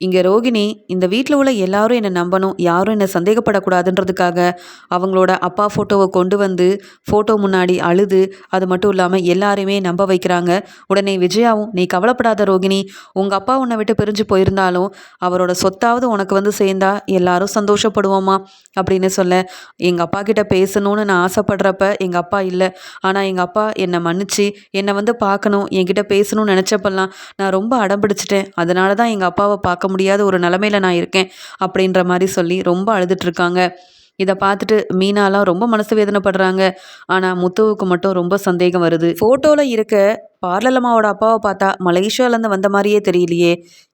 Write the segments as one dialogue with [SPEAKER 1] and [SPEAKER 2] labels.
[SPEAKER 1] இங்கே ரோகிணி இந்த வீட்டில் உள்ள எல்லாரும் என்னை நம்பணும் யாரும் என்னை சந்தேகப்படக்கூடாதுன்றதுக்காக அவங்களோட அப்பா ஃபோட்டோவை கொண்டு வந்து ஃபோட்டோ முன்னாடி அழுது அது மட்டும் இல்லாமல் எல்லாரையுமே நம்ப வைக்கிறாங்க. உடனே விஜயாவும் நீ கவலைப்படாத ரோகிணி உங்கள் அப்பா உன்னை விட்டு பிரிஞ்சு போயிருந்தாலும் அவரோட சொத்தாவது உனக்கு வந்து சேர்ந்தா எல்லாரும் சந்தோஷப்படுவோமா? அப்படின்னு சொல்ல எங்கள் அப்பா கிட்ட பேசணும்னு நான் ஆசைப்படுறப்ப எங்கள் அப்பா இல்லை. ஆனால் எங்கள் அப்பா என்னை மன்னிச்சு என்னை வந்து பார்க்கணும் என்கிட்ட பேசணும்னு நினச்சப்பெல்லாம் நான் ரொம்ப அடம் பிடிச்சிட்டேன். அதனால தான் எங்கள் அப்பாவை பார்க்க முடியாத ஒரு நிலமையில நான் இருக்கேன் அப்படின்ற மாதிரி சொல்லி ரொம்ப அழுதுட்ருக்காங்க இதை பார்த்துட்டு மீனாலாம் ரொம்ப மனசு வேதனைப்படுறாங்க. ஆனால் முத்துவுக்கு மட்டும் ரொம்ப சந்தேகம் வருது. ஃபோட்டோவில் இருக்க பார்லலம்மாவோட அப்பாவை பார்த்தா மலேசியாவிலேருந்து வந்த மாதிரியே தெரியலையே.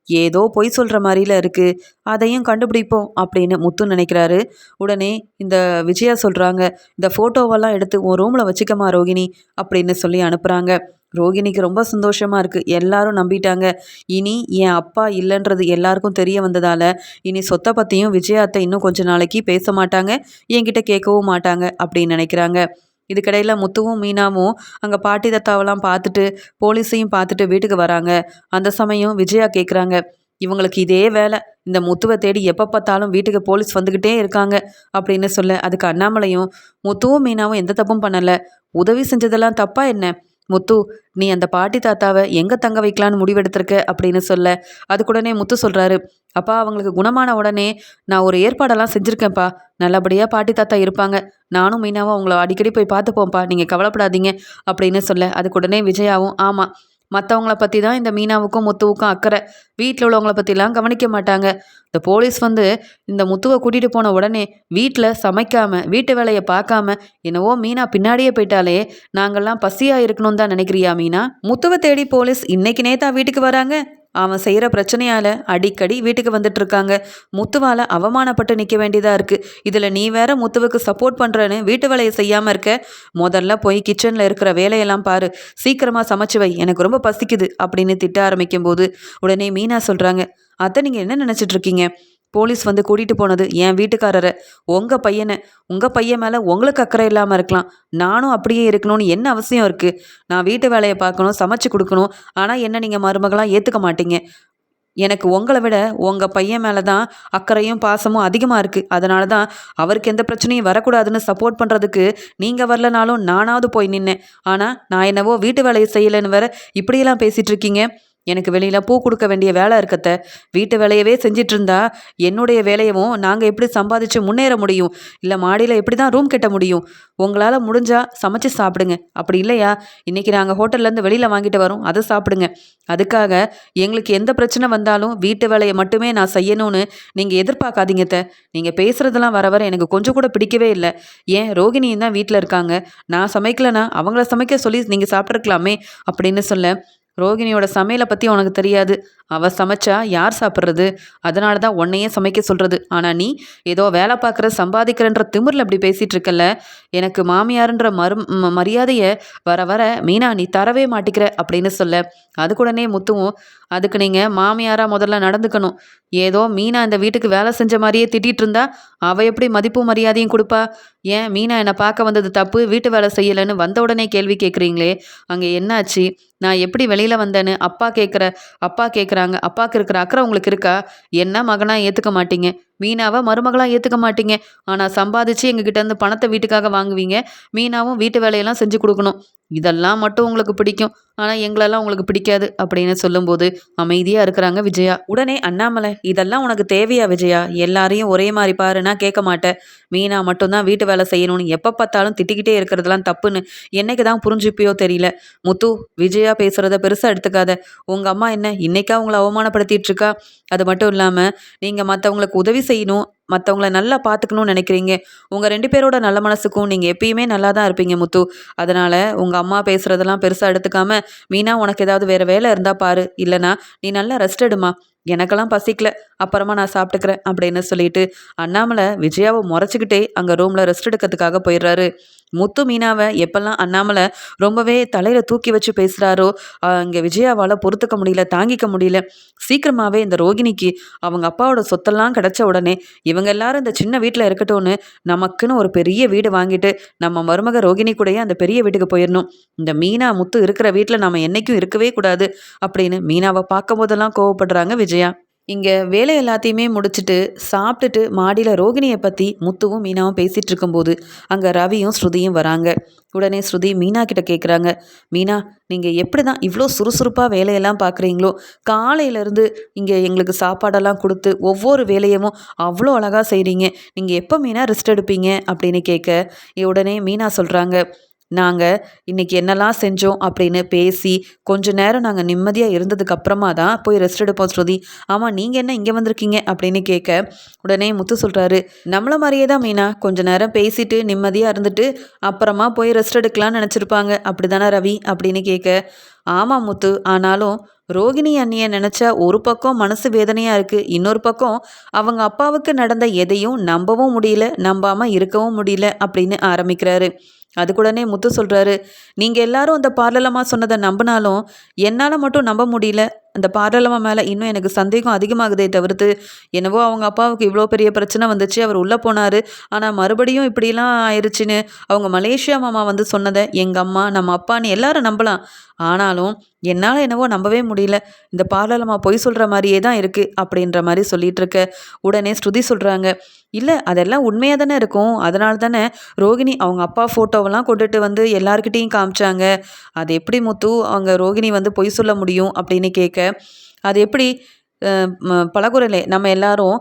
[SPEAKER 1] ஏதோ பொய் சொல்கிற மாதிரில இருக்குது அதையும் கண்டுபிடிப்போம் அப்படின்னு முத்து நினைக்கிறாரு. உடனே இந்த விஜயா சொல்கிறாங்க இந்த ஃபோட்டோவெல்லாம் எடுத்து உன் ரூமில் வச்சுக்கமா ரோகிணி அப்படின்னு சொல்லி அனுப்புகிறாங்க ரோகிணிக்கு ரொம்ப சந்தோஷமாக இருக்குது எல்லாரும் நம்பிட்டாங்க. இனி என் அப்பா இல்லைன்றது எல்லாருக்கும் தெரிய வந்ததால் இனி சொத்தை பற்றியும் விஜயாத்தை இன்னும் கொஞ்ச நாளைக்கு பேச மாட்டாங்க. என்கிட்ட கேட்கவும் மாட்டாங்க அப்படின்னு நினைக்கிறாங்க. இதுக்கிடையில் முத்துவும் மீனாவும் அங்கே பாட்டி தத்தாவெல்லாம் பார்த்துட்டு போலீஸையும் பார்த்துட்டு வீட்டுக்கு வராங்க. அந்த சமயம் விஜயா கேட்குறாங்க இவங்களுக்கு இதே வேலை. இந்த முத்துவை தேடி எப்போ பார்த்தாலும் வீட்டுக்கு போலீஸ் வந்துக்கிட்டே இருக்காங்க அப்படின்னு சொல்ல அதுக்கு அண்ணாமலையும் முத்துவும் மீனாவும் எந்த தப்பும் பண்ணலை. உதவி செஞ்சதெல்லாம் தப்பா என்ன? முத்து நீ அந்த பாட்டி தாத்தாவை எங்கே தங்க வைக்கலான்னு முடிவெடுத்திருக்க? அப்படின்னு சொல்ல அதுக்குடனே முத்து சொல்கிறாரு அப்பா அவங்களுக்கு குணமான உடனே நான் ஒரு ஏற்பாடெல்லாம் செஞ்சுருக்கேன்ப்பா. நல்லபடியாக பாட்டி தாத்தா இருப்பாங்க. நானும் மீனாவும் அவங்கள அடிக்கடி போய் பார்த்துப்போம்ப்பா. நீங்கள் கவலைப்படாதீங்க. அப்படின்னு சொல்ல அதுக்குடனே விஜயாவும் ஆமாம் மற்றவங்கள பற்றி தான் இந்த மீனாவுக்கும் முத்துவுக்கும் அக்கறை. வீட்டில் உள்ளவங்கள பற்றிலாம் கவனிக்க மாட்டாங்க. இந்த போலீஸ் வந்து இந்த முத்துவை கூட்டிகிட்டு போன உடனே வீட்டில் சமைக்காமல் வீட்டு வேலையை பார்க்காம என்னவோ மீனா பின்னாடியே போயிட்டாலே நாங்கள்லாம் பசியாக இருக்கணும்னு தான் நினைக்கிறியா மீனா? முத்துவை தேடி போலீஸ் இன்னைக்கு நேத்தா வீட்டுக்கு வராங்க. அவன் செய்கிற பிரச்சனையால் அடிக்கடி வீட்டுக்கு வந்துட்டு இருக்காங்க முத்துவால் அவமானப்பட்டு நிற்க வேண்டியதாக இருக்குது இதில் நீ வேற முத்துவுக்கு சப்போர்ட் பண்ணுறேன்னு வீட்டு வேலையை செய்யாமல் இருக்க. முதல்ல போய் கிச்சனில் இருக்கிற வேலையெல்லாம் பாரு. சீக்கிரமாக சமைச்சு வை. எனக்கு ரொம்ப பசிக்குது அப்படின்னு திட்ட ஆரம்பிக்கும் போது உடனே மீனா சொல்கிறாங்க அத்தை நீங்கள் என்ன நினச்சிட்ருக்கீங்க? போலீஸ் வந்து கூட்டிகிட்டு போனது என் வீட்டுக்காரரை. உங்கள் பையனை. உங்கள் பையன் மேலே உங்களுக்கு அக்கறை இல்லாமல் இருக்கலாம். நானும் அப்படியே இருக்கணும்னு என்ன அவசியம் இருக்குது நான் வீட்டு வேலையை பார்க்கணும் சமைச்சு கொடுக்கணும். ஆனால் என்ன நீங்கள் மருமகளாக ஏற்றுக்க மாட்டீங்க? எனக்கு உங்களை விட உங்கள் பையன் மேலே தான் அக்கறையும் பாசமும் அதிகமாக இருக்குது அதனால தான் அவருக்கு எந்த பிரச்சனையும் வரக்கூடாதுன்னு சப்போர்ட் பண்ணுறதுக்கு நீங்கள் வரலனாலும் நானாவது போய் நின்னேன். ஆனால் நான் என்னவோ வீட்டு வேலையை செய்யலைன்னு வேற இப்படியெல்லாம் பேசிகிட்டு இருக்கீங்க. எனக்கு வெளியில் பூ கொடுக்க வேண்டிய வேலை இருக்கத்த வீட்டு வேலையவே செஞ்சிட்டு இருந்தா என்னுடைய வேலையவும் நாங்கள் எப்படி சம்பாதிச்சு முன்னேற முடியும்? இல்லை மாடியில் எப்படி தான் ரூம் கட்ட முடியும்? உங்களால் முடிஞ்சா சமைச்சு சாப்பிடுங்க. அப்படி இல்லையா? இன்றைக்கி நாங்கள் ஹோட்டல்லேருந்து வெளியில் வாங்கிட்டு வரோம். அதை சாப்பிடுங்க. அதுக்காக எங்களுக்கு எந்த பிரச்சனை வந்தாலும் வீட்டு வேலையை மட்டுமே நான் செய்யணும்னு நீங்கள் எதிர்பார்க்காதீங்க த நீங்கள் பேசுகிறதெல்லாம் வர வர எனக்கு கொஞ்சம் கூட பிடிக்கவே இல்லை. ஏன்? ரோகிணியும் தான் வீட்டில் இருக்காங்க. நான் சமைக்கலனா அவங்கள சமைக்க சொல்லி நீங்கள் சாப்பிட்ருக்கலாமே அப்படின்னு சொல்ல ரோகிணியோட சமையலை பற்றி உனக்கு தெரியாது. அவள் சமைச்சா யார் சாப்பிட்றது? அதனால தான் உன்னையே சமைக்க சொல்கிறது ஆனால் நீ ஏதோ வேலை பார்க்குற சம்பாதிக்கிறன்ற திமிரில் அப்படி பேசிகிட்டு இருக்கல எனக்கு மாமியாருன்ற மரு மரியாதையை வர வர மீனா நீ தரவே மாட்டிக்கிற அப்படின்னு சொல்ல. அதுக்குடனே முத்துவும் அதுக்கு நீங்கள் மாமியாராக முதல்ல நடந்துக்கணும். ஏதோ மீனா இந்த வீட்டுக்கு வேலை செஞ்ச மாதிரியே திட்டிகிட்டு இருந்தா அவள் எப்படி மதிப்பு மரியாதையும் கொடுப்பா? ஏன் மீனா என்னை பார்க்க வந்தது தப்பு? வீட்டு வேலை செய்யலைன்னு வந்த உடனே கேள்வி கேட்குறீங்களே. அங்கே என்னாச்சு? நான் எப்படி வெளியில் வந்தேன்னு அப்பா கேட்குற அப்பா கேட்குறாங்க அப்பாவுக்கு இருக்கிற அக்கறை உங்களுக்கு இருக்கா? என்ன மகனாக ஏற்றுக்க மாட்டீங்க? மீனாவை மருமகளாக ஏற்றுக்க மாட்டீங்க. ஆனால் சம்பாதிச்சு எங்ககிட்ட இருந்து பணத்தை வீட்டுக்காக வாங்குவீங்க. மீனாவும் வீட்டு வேலையெல்லாம் செஞ்சு கொடுக்கணும். இதெல்லாம் மட்டும் உங்களுக்கு பிடிக்கும். ஆனால் எங்களெல்லாம் உங்களுக்கு பிடிக்காது அப்படின்னு சொல்லும்போது அமைதியாக இருக்கிறாங்க விஜயா. உடனே அண்ணாமலை இதெல்லாம் உனக்கு தேவையா விஜயா? எல்லாரையும் ஒரே மாதிரி பாருன்னா கேட்க மாட்டேன். மீனா மட்டும்தான் வீட்டு வேலை செய்யணும்னு எப்போ பார்த்தாலும் திட்டிக்கிட்டே இருக்கிறதெல்லாம் தப்புன்னு என்னைக்கு தான் புரிஞ்சுப்பியோ தெரியல. முத்து விஜயா பேசுகிறத பெருசாக எடுத்துக்காத. உங்கள் அம்மா என்ன இன்னைக்கா உங்களை அவமானப்படுத்திட்டு இருக்கா? அது மட்டும் இல்லாமல் நீங்கள் மற்றவங்களுக்கு உதவி செய்யணும் மற்றவங்கள நல்லா பார்த்துக்கணும்னு நினைக்கிறீங்க. உங்கள் ரெண்டு பேரோட நல்ல மனசுக்கும் நீங்கள் எப்பயுமே நல்லா தான் இருப்பீங்க முத்து. அதனால் உங்கள் அம்மா பேசுகிறதெல்லாம் பெருசாக எடுத்துக்காம மீனா உனக்கு ஏதாவது வேறு வேலை இருந்தால் பாரு. இல்லைனா நீ நல்லா ரெஸ்ட் எடுமா எனக்கெல்லாம் பசிக்கல. அப்புறமா நான் சாப்பிட்டுக்கிறேன் அப்படின்னு சொல்லிட்டு அண்ணாமலை விஜயாவை முறைச்சிக்கிட்டே அங்கே ரூமில் ரெஸ்ட் எடுக்கிறதுக்காக போயிடுறாரு. முத்து மீனாவை எப்பெல்லாம் அண்ணாமலை ரொம்பவே தலையில் தூக்கி வச்சு பேசுகிறாரோ இங்கே விஜயாவால் பொறுத்துக்க முடியல தாங்கிக்க முடியல. சீக்கிரமாகவே இந்த ரோகிணிக்கு அவங்க அப்பாவோட சொத்தெல்லாம் கிடச்ச உடனே இவங்க எல்லாரும் இந்த சின்ன வீட்டில் இருக்கட்டும்னு நமக்குன்னு ஒரு பெரிய வீடு வாங்கிட்டு நம்ம மருமக ரோகிணி கூடயே அந்த பெரிய வீட்டுக்கு போயிடணும். இந்த மீனா முத்து இருக்கிற வீட்டில் நம்ம என்னைக்கும் இருக்கவே கூடாது அப்படின்னு மீனாவை பார்க்கும் போதெல்லாம் கோவப்படுறாங்க விஜய். இங்கே வேலை எல்லாத்தையுமே முடிச்சுட்டு சாப்பிட்டுட்டு மாடியில் ரோகிணியை பற்றி முத்துவும் மீனாவும் பேசிகிட்டு இருக்கும்போது அங்கே ரவியும் ஸ்ருதியும் வராங்க. உடனே ஸ்ருதி மீனா கிட்ட கேட்குறாங்க மீனா நீங்கள் எப்படி தான் இவ்வளோ சுறுசுறுப்பாக வேலையெல்லாம் பார்க்குறீங்களோ காலையிலேருந்து இங்கே எங்களுக்கு சாப்பாடெல்லாம் கொடுத்து ஒவ்வொரு வேலையும் அவ்வளோ அழகாக செய்கிறீங்க நீங்கள் எப்போ மீனா ரெஸ்ட் எடுப்பீங்க? அப்படின்னு கேட்க உடனே மீனா சொல்கிறாங்க நாங்கள் இன்றைக்கி என்னெல்லாம் செஞ்சோம் அப்படின்னு பேசி கொஞ்ச நேரம் நாங்கள் நிம்மதியாக இருந்ததுக்கப்புறமா தான் போய் ரெஸ்ட் எடுப்போம் ஸ்ருதி. ஆமாம் நீங்கள் என்ன இங்கே வந்திருக்கீங்க அப்படின்னு கேட்க உடனே முத்து சொல்கிறாரு நம்மளை மாதிரியே தான் மீனா. கொஞ்ச நேரம் பேசிட்டு நிம்மதியாக இருந்துட்டு அப்புறமா போய் ரெஸ்ட் எடுக்கலாம்னு நினச்சிருப்பாங்க. அப்படி தானே ரவி? அப்படின்னு கேட்க ஆமாம் முத்து. ஆனாலும் ரோகிணி அண்ணியை நினச்சா ஒரு பக்கம் மனசு வேதனையாக இருக்குது இன்னொரு பக்கம் அவங்க அப்பாவுக்கு நடந்த எதையும் நம்பவும் முடியல நம்பாமல் இருக்கவும் முடியல அப்படின்னு ஆரம்பிக்கிறாரு. அதுக்குடனே முத்து சொல்கிறாரு நீங்கள் எல்லாரும் அந்த பார்லலம்மா சொன்னதை நம்பினாலும் என்னால் மட்டும் நம்ப முடியல. அந்த பார்லலம்மா மேலே இன்னும் எனக்கு சந்தேகம் அதிகமாகுதே தவிர்த்து என்னவோ அவங்க அப்பாவுக்கு இவ்வளோ பெரிய பிரச்சனை வந்துச்சு அவர் உள்ளே போனார். ஆனால் மறுபடியும் இப்படிலாம் ஆயிடுச்சுன்னு அவங்க மலேசியா மாமா வந்து சொன்னதை எங்கள் அம்மா நம்ம அப்பான்னு எல்லாரும் நம்பலாம். ஆனாலும் என்னால் என்னவோ நம்பவே முடியல. இந்த பார்லலம்மா பொய் சொல்கிற மாதிரியே தான் இருக்குது அப்படின்ற மாதிரி சொல்லிகிட்டு இருக்க. உடனே ஸ்ருதி சொல்கிறாங்க இல்லை அதெல்லாம் உண்மையாக தானே இருக்கும். அதனால தானே ரோகிணி அவங்க அப்பா ஃபோட்டோவெல்லாம் கொண்டுட்டு வந்து எல்லாருக்கிட்டேயும் காமிச்சாங்க. அது எப்படி முத்து அவங்க ரோகிணி வந்து பொய் சொல்ல முடியும்? அப்படின்னு கேட்க அது எப்படி பழகுறலே நம்ம எல்லாரும்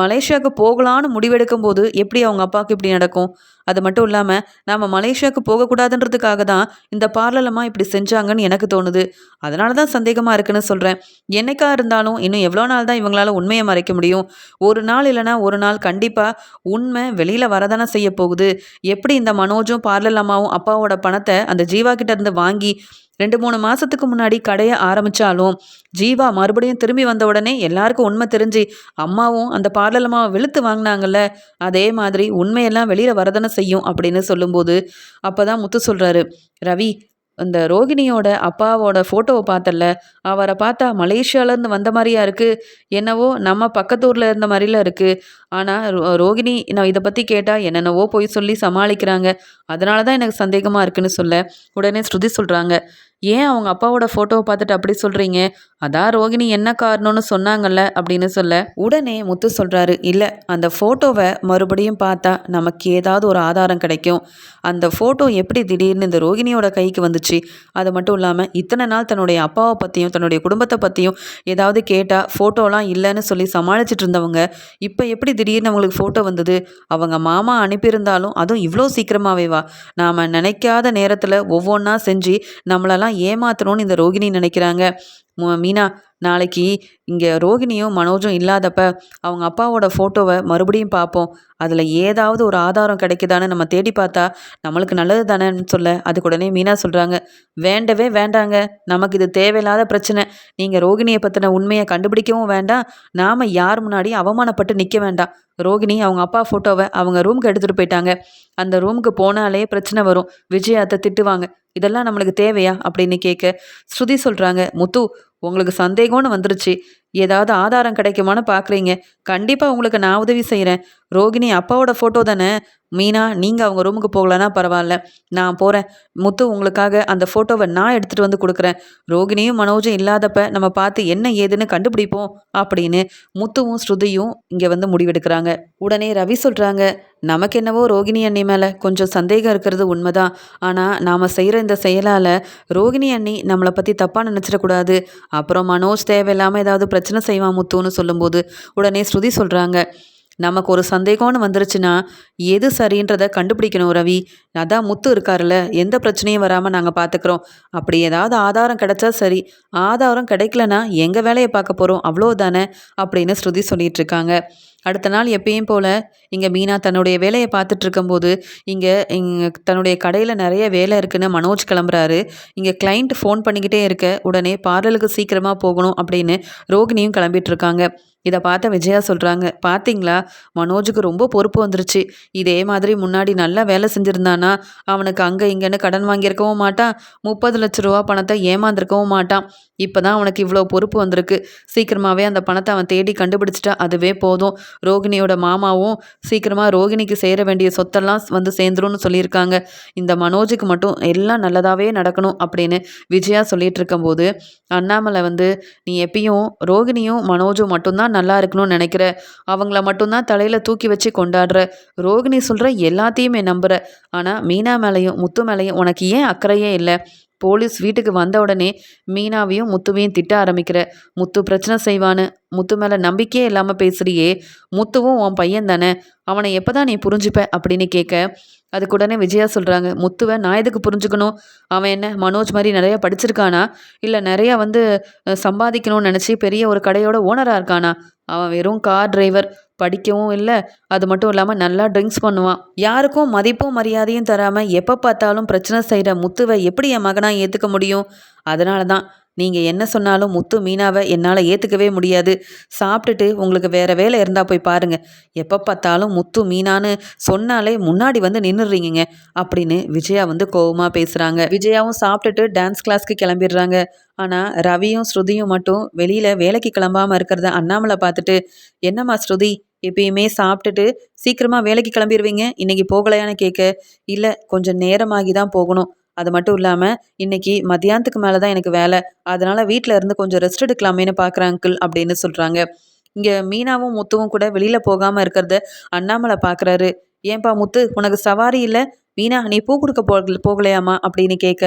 [SPEAKER 1] மலேசியாவுக்கு போகலான்னு முடிவெடுக்கும் போது எப்படி அவங்க அப்பாவுக்கு இப்படி நடக்கும்? அது மட்டும் இல்லாமல் நாம் மலேசியாவுக்கு போகக்கூடாதுன்றதுக்காக தான் இந்த பார்லலமாக இப்படி செஞ்சாங்கன்னு எனக்கு தோணுது. அதனால தான் சந்தேகமாக இருக்குன்னு சொல்கிறேன் என்னைக்காக இருந்தாலும் இன்னும் எவ்வளோ நாள் தான் இவங்களால உண்மையை மறைக்க முடியும்? ஒரு நாள் இல்லைனா ஒரு நாள் கண்டிப்பாக உண்மை வெளியில் வரதானே செய்ய போகுது. எப்படி இந்த மனோஜும் பார்லலம்மாவும் அப்பாவோட பணத்தை அந்த ஜீவா கிட்ட இருந்து வாங்கி ரெண்டு மூணு மாதத்துக்கு முன்னாடி கடையை ஆரம்பித்தாலும் ஜீவா மறுபடியும் திரும்பி வந்த உடனே எல்லாருக்கும் உண்மை தெரிஞ்சு அம்மாவும் அந்த பார்லலம்மாவை வெளுத்து வாங்கினாங்கல்ல அதே மாதிரி உண்மையெல்லாம் வெளியில் வரதானே செய்யும் அப்படின்னு சொல்லும்போது அப்போ தான் முத்து சொல்கிறாரு ரவி இந்த ரோகிணியோட அப்பாவோட ஃபோட்டோவை பார்த்தல அவரை பார்த்தா மலேசியாவிலேருந்து வந்த மாதிரியா இருக்குது என்னவோ நம்ம பக்கத்தூரில் இருந்த மாதிரிலாம் இருக்குது ஆனால் ரோகிணி நான் இதை பற்றி கேட்டால் என்னென்னவோ போய் சொல்லி சமாளிக்கிறாங்க. அதனால தான் எனக்கு சந்தேகமாக இருக்குன்னு சொல்ல. உடனே ஸ்ருதி சொல்கிறாங்க ஏன் அவங்க அப்பாவோட ஃபோட்டோவை பார்த்துட்டு அப்படி சொல்கிறீங்க அதான் ரோகிணி என்ன காரணம்னு சொன்னாங்கல்ல அப்படின்னு சொல்ல. உடனே முத்து சொல்கிறாரு இல்லை அந்த ஃபோட்டோவை மறுபடியும் பார்த்தா நமக்கு ஏதாவது ஒரு ஆதாரம் கிடைக்கும். அந்த ஃபோட்டோ எப்படி திடீர்னு இந்த ரோகிணியோட கைக்கு வந்துச்சு? அது மட்டும் இல்லாமல் இத்தனை நாள் தன்னுடைய அப்பாவை பற்றியும் தன்னுடைய குடும்பத்தை பற்றியும் ஏதாவது கேட்டால் ஃபோட்டோலாம் இல்லைன்னு சொல்லி சமாளிச்சிட்டு இருந்தவங்க இப்போ எப்படி திடீர்னு அவங்களுக்கு ஃபோட்டோ வந்தது? அவங்க மாமா அனுப்பியிருந்தாலும் அதுவும் இவ்வளோ சீக்கிரமாகவே வா. நாம் நினைக்காத நேரத்தில் ஒவ்வொன்றா செஞ்சு நம்மளெல்லாம் ஏமாற்றணும்னு இந்த ரோகிணி நினைக்கிறாங்க. மீனா நாளைக்கு இங்கே ரோகிணியும் மனோஜும் இல்லாதப்ப அவங்க அப்பாவோட ஃபோட்டோவை மறுபடியும் பார்ப்போம். அதில் ஏதாவது ஒரு ஆதாரம் கிடைக்குதான்னு நம்ம தேடி பார்த்தா நம்மளுக்கு நல்லது தானேன்னு சொல்ல அதுக்கு உடனே மீனா சொல்கிறாங்க வேண்டவே வேண்டாங்க. நமக்கு இது தேவையில்லாத பிரச்சனை. நீங்கள் ரோகிணியை பற்றின உண்மையை கண்டுபிடிக்கவும் வேண்டாம். நாம் யார் முன்னாடியும் அவமானப்பட்டு நிற்க வேண்டாம். ரோகிணி அவங்க அப்பா ஃபோட்டோவை அவங்க ரூமுக்கு எடுத்துகிட்டு போயிட்டாங்க. அந்த ரூமுக்கு போனாலே பிரச்சனை வரும். விஜயாத்தை திட்டுவாங்க இதெல்லாம் நம்மளுக்கு தேவையா அப்படின்னு கேட்க ஸ்ருதி சொல்கிறாங்க முத்து உங்களுக்கு சந்தேகம்னு வந்துருச்சு. ஏதாவது ஆதாரம் கிடைக்குமான்னு பார்க்குறீங்க கண்டிப்பாக உங்களுக்கு நான் உதவி செய்கிறேன் ரோகிணி அப்பாவோட ஃபோட்டோ தானே? மீனா நீங்கள் அவங்க ரூமுக்கு போகலன்னா பரவாயில்ல. நான் போகிறேன் முத்து உங்களுக்காக அந்த ஃபோட்டோவை நான் எடுத்துகிட்டு வந்து கொடுக்குறேன். ரோகிணியும் மனோஜும் இல்லாதப்ப நம்ம பார்த்து என்ன ஏதுன்னு கண்டுபிடிப்போம் அப்படின்னு முத்துவும் ஸ்ருதியும் இங்கே வந்து முடிவெடுக்கிறாங்க. உடனே ரவி சொல்கிறாங்க நமக்கு என்னவோ ரோகிணி அண்ணி மேலே கொஞ்சம் சந்தேகம் இருக்கிறது உண்மைதான். ஆனால் நாம் செய்கிற இந்த செயலால் ரோகிணி அண்ணி நம்மளை பற்றி தப்பாக நினச்சிடக்கூடாது. அப்புறம் மனோஜ் தேவையில்லாமல் ஏதாவது பிரச்சனை செய்வான் முத்துன்னு சொல்லும்போது உடனே ஸ்ருதி சொல்கிறாங்க நமக்கு ஒரு சந்தேகம்னு வந்துருச்சுன்னா எது சரின்றதை கண்டுபிடிக்கணும் ரவி. அதான் முத்து இருக்காருல்ல எந்த பிரச்சனையும் வராமல் நாங்கள் பார்த்துக்குறோம் அப்படி ஏதாவது ஆதாரம் கிடைச்சா சரி. ஆதாரம் கிடைக்கலனா எங்கள் வேலையை பார்க்க போகிறோம் அவ்வளோ தானே அப்படின்னு ஸ்ருதி சொல்லிகிட்டு இருக்காங்க அடுத்த நாள் எப்பயும் போல் இங்கே மீனா தன்னுடைய வேலையை பார்த்துட்டு இருக்கும்போது இங்கே இங்கே தன்னுடைய கடையில் நிறைய வேலை இருக்குன்னு மனோஜ் கிளம்புறாரு. இங்கே கிளைண்ட் ஃபோன் பண்ணிக்கிட்டே இருக்க உடனே பார்லருக்கு சீக்கிரமாக போகணும் அப்படின்னு ரோகிணியும் கிளம்பிட்டு இருக்காங்க இதை பார்த்த விஜயா சொல்கிறாங்க பார்த்தீங்களா மனோஜுக்கு ரொம்ப பொறுப்பு வந்துருச்சு. இதே மாதிரி முன்னாடி நல்லா வேலை செஞ்சுருந்தானா? அவனுக்கு அங்கே இங்கேன்னு கடன் வாங்கியிருக்கவும் மாட்டான். முப்பது லட்ச ரூபா பணத்தை ஏமாந்துருக்கவும் மாட்டான். இப்போ தான் அவனுக்கு இவ்வளோ பொறுப்பு வந்திருக்கு. சீக்கிரமாகவே அந்த பணத்தை அவன் தேடி கண்டுபிடிச்சிட்டா அதுவே போதும். ரோகிணியோட மாமாவும் சீக்கிரமாக ரோகிணிக்கு சேர வேண்டிய சொத்தெல்லாம் வந்து சேர்ந்துரும்னு சொல்லியிருக்காங்க. இந்த மனோஜுக்கு மட்டும் எல்லாம் நல்லதாகவே நடக்கணும் அப்படின்னு விஜயா சொல்லிட்டு இருக்கும்போது அண்ணாமலை வந்து நீ எப்பயும் ரோகிணியும் மனோஜும் மட்டும்தான் நல்லா இருக்கணும்னு நினைக்கிற. அவங்கள மட்டும்தான் தலையில் தூக்கி வச்சு கொண்டாடுற. ரோகிணி சொல்கிற எல்லாத்தையுமே நம்புகிற ஆனால் மீனா மேலேயும் முத்து மேலேயும் உனக்கு ஏன் அக்கறையே இல்லை? போலீஸ் வீட்டுக்கு வந்த உடனே மீனாவையும் முத்துவையும் திட்ட ஆரம்பிக்கிற முத்து பிரச்சனை செய்வான்னு. முத்து மேலே நம்பிக்கையே இல்லாமல் பேசுகிறியே முத்துவும் உன் பையன் தானே. அவனை எப்போ தான் நீ புரிஞ்சுப்ப? அப்படின்னு கேட்க அதுக்கு உடனே விஜயா சொல்கிறாங்க முத்துவை நான் எதுக்கு புரிஞ்சுக்கணும்? அவன் என்ன மனோஜ் மாதிரி நிறையா படிச்சிருக்கானா? இல்லை நிறையா வந்து சம்பாதிக்கணும்னு நினச்சி பெரிய ஒரு கடையோட ஓனராக இருக்கானா? அவன் வெறும் கார் டிரைவர் படிக்கவும் இல்லை. அது மட்டும் இல்லாமல் நல்லா ட்ரிங்க்ஸ் பண்ணுவான். யாருக்கும் மதிப்பும் மரியாதையும் தராமல் எப்போ பார்த்தாலும் பிரச்சனை செய்கிற முத்துவை எப்படி என் மகனாக ஏற்றுக்க முடியும்? அதனால தான் நீங்கள் என்ன சொன்னாலும் முத்து மீனாவை என்னால் ஏற்றுக்கவே முடியாது. சாப்பிட்டுட்டு உங்களுக்கு வேறு வேலை இருந்தால் போய் பாருங்கள் எப்போ பார்த்தாலும் முத்து மீனான்னு சொன்னாலே முன்னாடி வந்து நின்றுறீங்க அப்படின்னு விஜயா வந்து கோவமாக பேசுகிறாங்க விஜயாவும் சாப்பிட்டுட்டு டான்ஸ் கிளாஸ்க்கு கிளம்பிடுறாங்க. ஆனால் ரவியும் ஸ்ருதியும் மட்டும் வெளியில் வேலைக்கு கிளம்பாமல் இருக்கிறத அண்ணாமலை பார்த்துட்டு என்னம்மா ஸ்ருதி எப்பயுமே சாப்பிட்டுட்டு சீக்கிரமாக வேலைக்கு கிளம்பிடுவீங்க இன்றைக்கி போகலையான்னு கேட்க இல்லை கொஞ்சம் நேரமாகி தான் போகணும். அது மட்டும் இல்லாமல் இன்றைக்கி மத்தியானத்துக்கு மேலே தான் எனக்கு வேலை. அதனால் வீட்டில் இருந்து கொஞ்சம் ரெஸ்ட் எடுக்கலாமேன்னு பார்க்குறேன் அங்கிள் அப்படின்னு சொல்கிறாங்க இங்கே மீனாவும் முத்துவும் கூட வெளியில் போகாமல் இருக்கிறத அண்ணாமலை பார்க்குறாரு ஏன்பா முத்து உனக்கு சவாரி இல்லை? வீணா நீ பூ கொடுக்க போ போகலையாமா அப்படின்னு கேட்க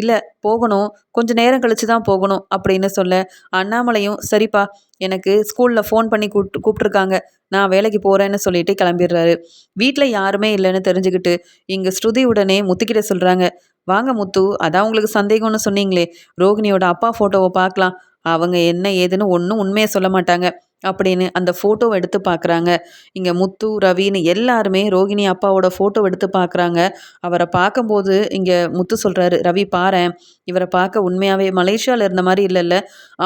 [SPEAKER 1] இல்லை போகணும். கொஞ்சம் நேரம் கழித்து தான் போகணும் அப்படின்னு சொல்ல அண்ணாமலையும் சரிப்பா எனக்கு ஸ்கூலில் ஃபோன் பண்ணி கூப்பிட்டு கூப்பிட்ருக்காங்க நான் வேலைக்கு போகிறேன்னு சொல்லிட்டு கிளம்பிடுறாரு. வீட்டில் யாருமே இல்லைன்னு தெரிஞ்சுக்கிட்டு இங்கே ஸ்ருதி உடனே முத்துக்கிட்ட சொல்கிறாங்க வாங்க முத்து அதான் உங்களுக்கு சந்தேகம்னு சொன்னீங்களே ரோகிணியோட அப்பா ஃபோட்டோவை பார்க்கலாம். அவங்க என்ன ஏதுன்னு ஒன்றும் உண்மையை சொல்ல மாட்டாங்க. அப்படின்னு அந்த ஃபோட்டோவை எடுத்து பார்க்குறாங்க. இங்கே முத்து ரவின்னு எல்லாருமே ரோகிணி அப்பாவோட ஃபோட்டோ எடுத்து பார்க்குறாங்க. அவரை பார்க்கும்போது இங்கே முத்து சொல்கிறாரு ரவி பாரு இவரை பார்க்க உண்மையாகவே மலேசியாவில் இருந்த மாதிரி இல்லைல்ல.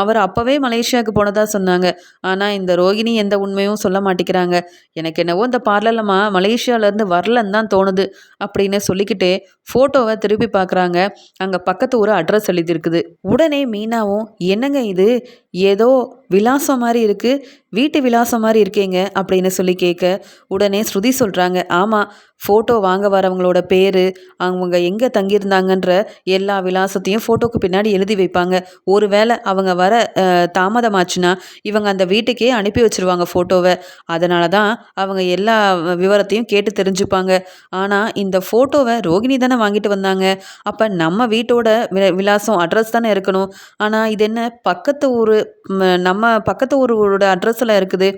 [SPEAKER 1] அவர் அப்போவே மலேசியாவுக்கு போனதாக சொன்னாங்க. ஆனால் இந்த ரோகிணி எந்த உண்மையும் சொல்ல மாட்டேங்கிறாங்க. எனக்கு என்னவோ இந்த பார்லலமா மலேசியாவிலேருந்து வரலன்னு தான் தோணுது. அப்படின்னு சொல்லிக்கிட்டே ஃபோட்டோவை திருப்பி பார்க்குறாங்க. அங்கே பக்கத்து ஊர் அட்ரஸ் எழுதியிருக்குது. உடனே மீனாவும் என்னங்க இது? ஏதோ விலாசம் மாதிரி இருக்குது வீட்டு விலாசம் மாதிரி இருக்கேங்க அப்படின்னு சொல்லி கேட்க உடனே ஸ்ருதி சொல்கிறாங்க ஆமாம் ஃபோட்டோ வாங்க வரவங்களோட பேர் அவங்க எங்கே தங்கியிருந்தாங்கன்ற எல்லா விலாசத்தையும் ஃபோட்டோக்கு பின்னாடி எழுதி வைப்பாங்க. ஒரு வேளை அவங்க வர தாமதமாச்சுன்னா இவங்க அந்த வீட்டுக்கே அனுப்பி வச்சுருவாங்க ஃபோட்டோவை அதனால தான் அவங்க எல்லா விவரத்தையும் கேட்டு தெரிஞ்சுப்பாங்க. ஆனால் இந்த ஃபோட்டோவை ரோகிணி தானே வாங்கிட்டு வந்தாங்க. அப்போ நம்ம வீட்டோட விலாசம் அட்ரஸ் தானே இருக்கணும். ஆனால் இது என்ன பக்கத்து ஊர் நம்ம பக்கத்து ஊரோட அட்ரஸ் மனசில் இருக்குது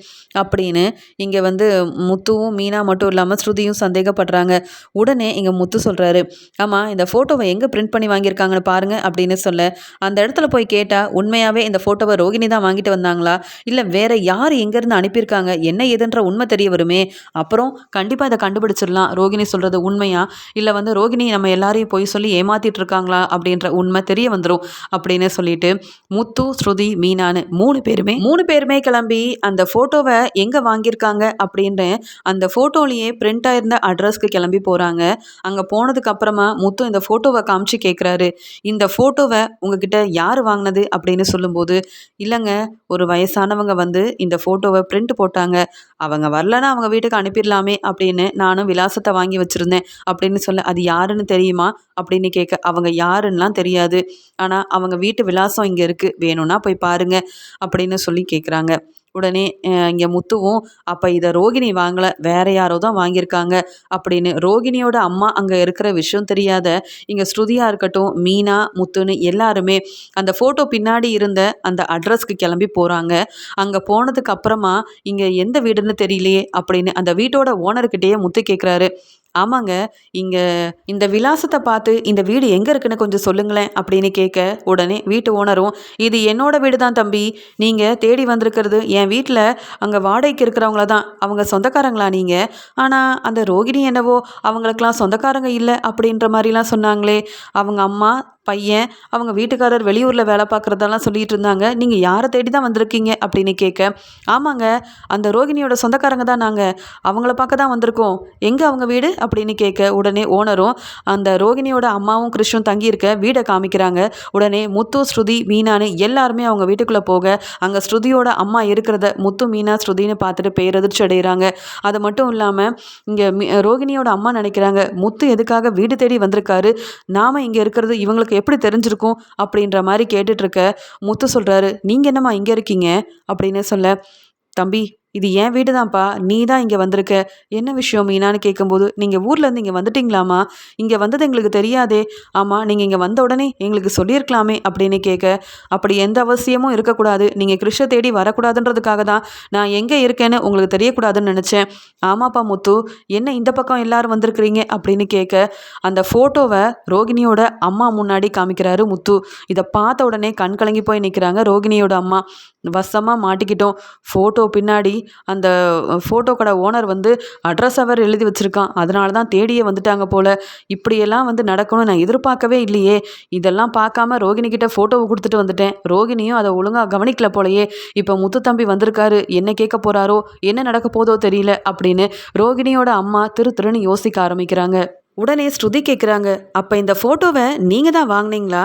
[SPEAKER 1] அப்படின்னு இங்கே வந்து முத்துவும் மீனா மட்டும் இல்லாமல் ஸ்ருதியும் சந்தேகப்படுறாங்க. உடனே இங்கே முத்து சொல்கிறாரு ஆமாம் இந்த ஃபோட்டோவை எங்கே பிரிண்ட் பண்ணி வாங்கியிருக்காங்கன்னு பாருங்கள் அப்படின்னு சொல்ல அந்த இடத்துல போய் கேட்டால் உண்மையாகவே இந்த ஃபோட்டோவை ரோகிணி தான் வாங்கிட்டு வந்தாங்களா? இல்லை வேற யார் எங்கேருந்து அனுப்பியிருக்காங்க? என்ன ஏதுன்ற உண்மை தெரிய வருமே. அப்புறம் கண்டிப்பாக இதை கண்டுபிடிச்சிடலாம். ரோகிணி சொல்கிறது உண்மையா? இல்லை வந்து ரோகிணி நம்ம எல்லாரையும் போய் சொல்லி ஏமாத்திட்டு இருக்காங்களா? அப்படின்ற உண்மை தெரிய வந்துடும் அப்படின்னு சொல்லிட்டு முத்து ஸ்ருதி மீனான்னு மூணு பேருமே மூணு பேருமே கிளம்பி அந்த ஃபோட்டோவை எங்கே வாங்கியிருக்காங்க அப்படின்னு அந்த ஃபோட்டோலேயே பிரிண்ட் ஆயிருந்த அட்ரஸ்க்கு கிளம்பி போகிறாங்க அங்கே போனதுக்கு அப்புறமா முத்து இந்த ஃபோட்டோவை காமிச்சு கேட்குறாரு இந்த ஃபோட்டோவை உங்ககிட்ட யார் வாங்கினது அப்படின்னு சொல்லும்போது இல்லைங்க ஒரு வயசானவங்க வந்து இந்த ஃபோட்டோவை பிரிண்ட் போட்டாங்க. அவங்க வரலன்னா அவங்க வீட்டுக்கு அனுப்பிடலாமே அப்படின்னு நானும் விலாசத்தை வாங்கி வச்சுருந்தேன் அப்படின்னு சொல்ல அது யாருன்னு தெரியுமா? அப்படின்னு கேட்க அவங்க யாருன்னெலாம் தெரியாது. ஆனால் அவங்க வீட்டு விலாசம் இங்கே இருக்குது வேணும்னா போய் பாருங்கள் அப்படின்னு சொல்லி கேட்குறாங்க உடனே இங்கே முத்துவும் அப்போ இதை ரோகிணி வாங்கலை வேற யாரோ தான் வாங்கியிருக்காங்க அப்படின்னு. ரோகிணியோட அம்மா அங்கே இருக்கிற விஷயம் தெரியாத இங்கே ஸ்ருதியாக இருக்கட்டும் மீனா முத்துன்னு எல்லாருமே அந்த ஃபோட்டோ பின்னாடி இருந்த அந்த அட்ரஸ்க்கு கிளம்பி போகிறாங்க அங்கே போனதுக்கு அப்புறமா இங்கே எந்த வீடுன்னு தெரியலையே அப்படின்னு அந்த வீட்டோட ஓனர்கிட்டயே முத்து கேட்குறாரு ஆமாங்க. இங்கே இந்த விலாசத்தை பார்த்து இந்த வீடு எங்கே இருக்குன்னு கொஞ்சம் சொல்லுங்களேன் அப்படின்னு கேட்க உடனே வீட்டு ஓனரும் இது என்னோட வீடு தான் தம்பி. நீங்கள் தேடி வந்திருக்கிறது என் வீட்டில் அங்கே வாடகைக்கு இருக்கிறவங்கள தான். அவங்க சொந்தக்காரங்களா நீங்கள் ஆனால் அந்த ரோகிணி என்னவோ அவங்களுக்கெல்லாம் சொந்தக்காரங்க இல்லை அப்படின்ற மாதிரிலாம் சொன்னாங்களே. அவங்க அம்மா பையன் அவங்க வீட்டுக்காரர் வெளியூரில் வேலை பார்க்குறதெல்லாம் சொல்லிட்டு இருந்தாங்க. நீங்கள் யாரை தேடி தான் வந்திருக்கீங்க? அப்படின்னு கேட்க ஆமாங்க அந்த ரோகிணியோட சொந்தக்காரங்க தான் நாங்கள் அவங்கள பார்க்க தான் வந்திருக்கோம். எங்கே அவங்க வீடு? அப்படின்னு கேட்க உடனே ஓனரும் அந்த ரோகிணியோட அம்மாவும் கிருஷ்ணும் தங்கியிருக்க வீடை காமிக்கிறாங்க. உடனே முத்து ஸ்ருதி மீனான்னு எல்லாருமே அவங்க வீட்டுக்குள்ளே போக அங்கே ஸ்ருதியோட அம்மா இருக்கிறத முத்து மீனா ஸ்ருதின்னு பார்த்துட்டு பேரதிர்ச்சி அடைகிறாங்க. அது மட்டும் இல்லாமல் இங்கே ரோகிணியோட அம்மா நினைக்கிறாங்க முத்து எதுக்காக வீடு தேடி வந்திருக்காரு? நாம் இங்கே இருக்கிறது இவங்களுக்கு எப்படி தெரிஞ்சிருக்கும் அப்படின்ற மாதிரி கேட்டுட்ருக்க முத்து சொல்கிறாரு நீங்கள் என்னம்மா இங்கே இருக்கீங்க? அப்படின்னு சொல்ல தம்பி இது என் வீடு தான்ப்பா நீ தான் இங்கே வந்திருக்க. என்ன விஷயம் மீனான்னு கேட்கும்போது நீங்கள் ஊர்லேருந்து இங்கே வந்துட்டீங்களாமா இங்கே வந்தது எங்களுக்கு தெரியாதே. ஆமாம் நீங்கள் இங்கே வந்த உடனே எங்களுக்கு சொல்லியிருக்கலாமே அப்படின்னு கேட்க அப்படி எந்த அவசியமும் இருக்கக்கூடாது. நீங்கள் கிருஷ்ண தேடி வரக்கூடாதுன்றதுக்காக தான் நான் எங்கே இருக்கேன்னு உங்களுக்கு தெரியக்கூடாதுன்னு நினச்சேன். ஆமாப்பா முத்து என்ன இந்த பக்கம் எல்லாரும் வந்திருக்கிறீங்க அப்படின்னு கேட்க அந்த ஃபோட்டோவை ரோகிணியோட அம்மா முன்னாடி காமிக்கிறாரு முத்து. இதை பார்த்த உடனே கண் கலங்கி போய் நிற்கிறாங்க ரோகிணியோட அம்மா. வசமாக மாட்டிக்கிட்டோம். ஃபோட்டோ பின்னாடி அந்த ஃபோட்டோ கடை ஓனர் வந்து அட்ரஸ் அவர் எழுதி வச்சுருக்கான். அதனால தான் தேடியே வந்துட்டாங்க போல். இப்படியெல்லாம் வந்து நடக்கணும்னு நான் எதிர்பார்க்கவே இல்லையே. இதெல்லாம் பார்க்காம ரோகிணிக்கிட்ட ஃபோட்டோவை கொடுத்துட்டு வந்துட்டேன். ரோகிணியும் அதை ஒழுங்காக கவனிக்கல போலையே. இப்போ முத்து தம்பி வந்திருக்காரு. என்ன கேட்க போகிறாரோ என்ன நடக்க போதோ தெரியல அப்படின்னு ரோகிணியோட அம்மா திரு திருன்னு யோசிக்க ஆரம்பிக்கிறாங்க. உடனே ஸ்ருதி கேட்குறாங்க அப்போ இந்த ஃபோட்டோவை நீங்கள் தான் வாங்கினீங்களா?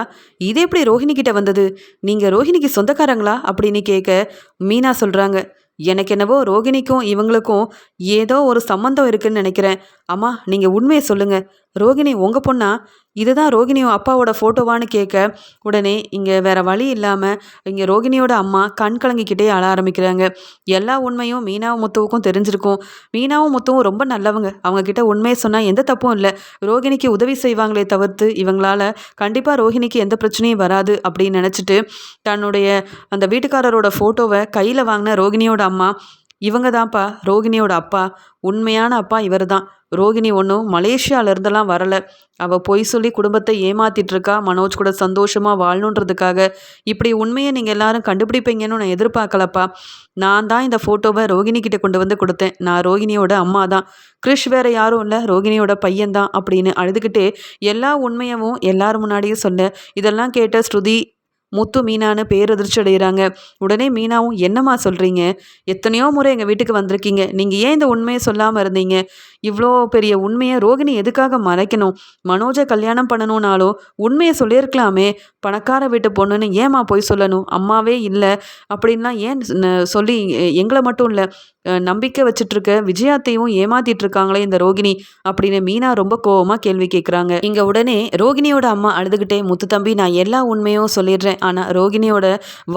[SPEAKER 1] இது எப்படி ரோஹிணி கிட்ட வந்தது? நீங்கள் ரோஹிணிக்கு சொந்தக்காரங்களா? அப்படின்னு கேட்க மீனா சொல்கிறாங்க எனக்கு என்னவோ ரோகிணிக்கும் இவங்களுக்கும் ஏதோ ஒரு சம்மந்தம் இருக்குன்னு நினைக்கிறேன். அம்மா நீங்கள் உண்மையை சொல்லுங்கள் ரோகிணி உங்கள் பொண்ணா? இதுதான் ரோகிணி அப்பாவோட ஃபோட்டோவான்னு கேட்க உடனே இங்கே வேற வழி இல்லாமல் இங்கே ரோகிணியோட அம்மா கண் கலங்கிக்கிட்டே அழ ஆரம்பிக்கிறாங்க. எல்லா உண்மையும் மீனாவும் முத்துவுக்கும் தெரிஞ்சிருக்கும். மீனாவும் முத்துவும் ரொம்ப நல்லவங்க. அவங்க கிட்ட உண்மையை சொன்னால் எந்த தப்பும் இல்லை. ரோகிணிக்கு உதவி செய்வாங்களே தவிர்த்து இவங்களால கண்டிப்பாக ரோஹிணிக்கு எந்த பிரச்சனையும் வராது அப்படின்னு நினச்சிட்டு தன்னுடைய அந்த வீட்டுக்காரரோட ஃபோட்டோவை கையில் வாங்கின ரோகிணியோட அம்மா இவங்க தான்ப்பா ரோகிணியோட அப்பா. உண்மையான அப்பா இவர் தான். ரோகிணி ஒன்றும் மலேசியாவிலேருந்தெல்லாம் வரலை. அவள் பொய் சொல்லி குடும்பத்தை ஏமாத்திட்டு இருக்கா மனோஜ் கூட சந்தோஷமாக வாழணுன்றதுக்காக. இப்படி உண்மையை நீங்கள் எல்லாரும் கண்டுபிடிப்பீங்கன்னு நான் எதிர்பார்க்கலப்பா. நான் தான் இந்த ஃபோட்டோவை ரோகிணி கிட்டே கொண்டு வந்து கொடுத்தேன். நான் ரோகிணியோட அம்மா தான். கிறிஷ் வேற யாரும் இல்லை. ரோகிணியோட பையன்தான் அப்படின்னு அழுதுகிட்டே எல்லா உண்மையவும் எல்லார் முன்னாடியும் சொல்ல. இதெல்லாம் கேட்ட ஸ்ருதி முத்து மீனான்னு பேரதிர்ச்சி அடைகிறாங்க உடனே மீனாவும் என்னம்மா சொல்கிறீங்க எத்தனையோ முறை எங்கள் வீட்டுக்கு வந்திருக்கீங்க. நீங்கள் ஏன் இந்த உண்மையை சொல்லாமல் இருந்தீங்க? இவ்வளோ பெரிய உண்மையை ரோகிணி எதுக்காக மறைக்கணும்? மனோஜை கல்யாணம் பண்ணணும்னாலோ? உண்மையை சொல்லியிருக்கலாமே. பணக்கார வீட்டு பொண்ணுன்னு ஏமா போய் சொல்லணும்? அம்மாவே இல்லை. அப்படின்லாம் ஏன் சொல்லி எங்களை மட்டும் இல்லை நம்பிக்கை வச்சுட்ருக்க விஜயாத்தையும் ஏமாத்திட்டு இருக்காங்களே இந்த ரோகிணி அப்படின்னு மீனா ரொம்ப கோவமாக கேள்வி கேட்குறாங்க இங்கே உடனே ரோகிணியோட அம்மா அழுதுகிட்டே முத்து தம்பி நான் எல்லா உண்மையும் சொல்லிடுறேன். ஆனால் ரோகிணியோட